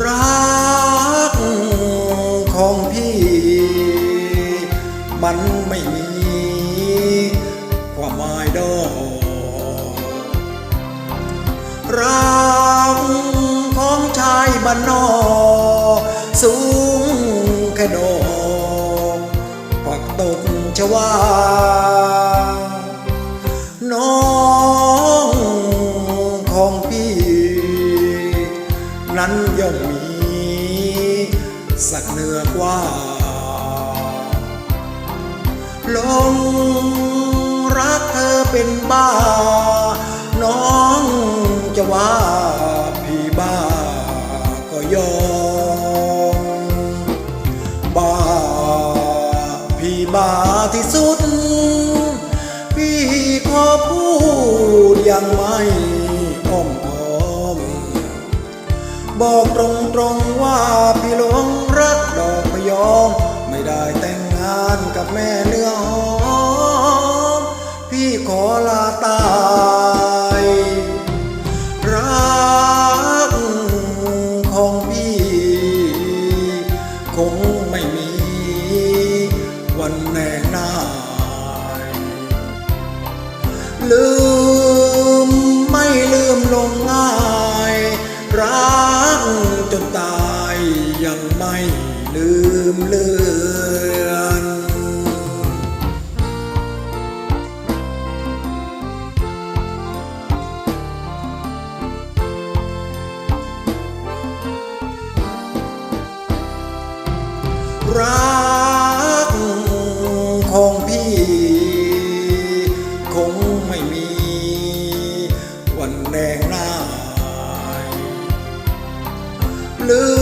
รักของพี่ มันไม่มีความหมายดอกรักของชายบ้านนอกสูงแค่ดอกผักตบชวา นั้นย่อมมี สักเหนือกว่า ลงรักเธอเป็นบ้า น้องจะว่าพี่บ้าก็ยอมบ้าพี่บ้าที่สุด พี่ขอพูดยังไม่ บอกตรงตรงๆว่าพี่หลงรักดอกพยอม ไม่ได้แต่งงานกับแม่เนื้อหอม พี่ขอลาตายรักของพี่ คงไม่มีวันแน่นายลืม มเลือนรักของพี่ คงไม่มี วันแดงหน้าลืม